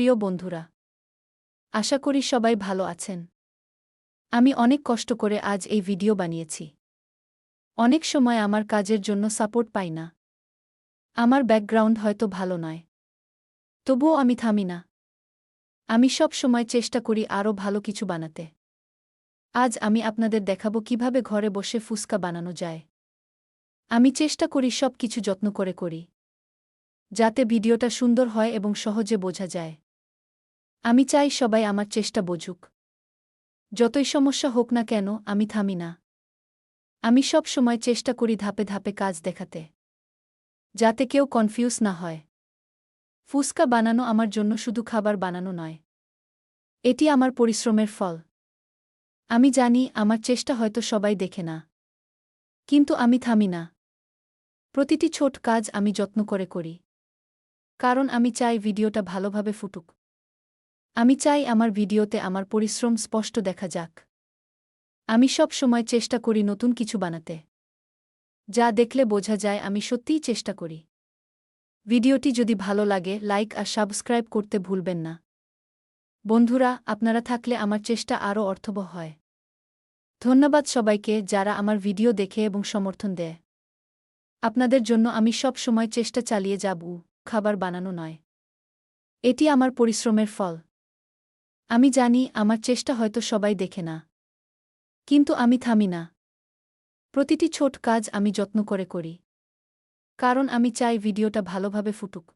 প্রিয় বন্ধুরা, আশা করি সবাই ভালো আছেন। আমি অনেক কষ্ট করে আজ এই ভিডিও বানিয়েছি। অনেক সময় আমার কাজের জন্য সাপোর্ট পাই না। আমার ব্যাকগ্রাউন্ড হয়তো ভালো নয়। তবুও আমি থামি না। আমি সব সময় চেষ্টা করি আরও ভালো কিছু বানাতে। আজ আমি আপনাদের দেখাবো কীভাবে ঘরে বসে ফুসকা বানানো যায়। আমি চেষ্টা করি সব কিছু যত্ন করে করি, যাতে ভিডিওটা সুন্দর হয় এবং সহজে বোঝা যায়। আমি চাই সবাই আমার চেষ্টা বোঝুক। যতই সমস্যা হোক না কেন, আমি থামি না। আমি সব সময় চেষ্টা করি ধাপে ধাপে কাজ দেখাতে। যাতে কেউ কনফিউজ না হয়। ফুসকা বানানো আমার জন্য শুধু খাবার বানানো নয়। এটি আমার পরিশ্রমের ফল। আমি জানি আমার চেষ্টা হয়তো সবাই দেখে না। কিন্তু আমি থামি না। প্রতিটি ছোট কাজ আমি যত্ন করে করি। কারণ আমি চাই ভিডিওটা ভালোভাবে ফুটুক। আমি চাই আমার ভিডিওতে আমার পরিশ্রম স্পষ্ট দেখা যাক। আমি সব সময় চেষ্টা করি নতুন কিছু বানাতে। যা দেখলে বোঝা যায় আমি সত্যিই চেষ্টা করি। ভিডিওটি যদি ভালো লাগে, লাইক আর সাবস্ক্রাইব করতে ভুলবেন না। বন্ধুরা, আপনারা থাকলে আমার চেষ্টা আরও অর্থবহ হয়। ধন্যবাদ সবাইকে যারা আমার ভিডিও দেখে এবং সমর্থন দেয়। আপনাদের জন্য আমি সব সময় চেষ্টা চালিয়ে যাব, খাবার বানানো নয়। এটি আমার পরিশ্রমের ফল। আমি জানি আমার চেষ্টা হয়তো সবাই দেখে না। কিন্তু আমি থামি না। প্রতিটি ছোট কাজ আমি যত্ন করে করি। কারণ আমি চাই ভিডিওটা ভালোভাবে ফুটুক।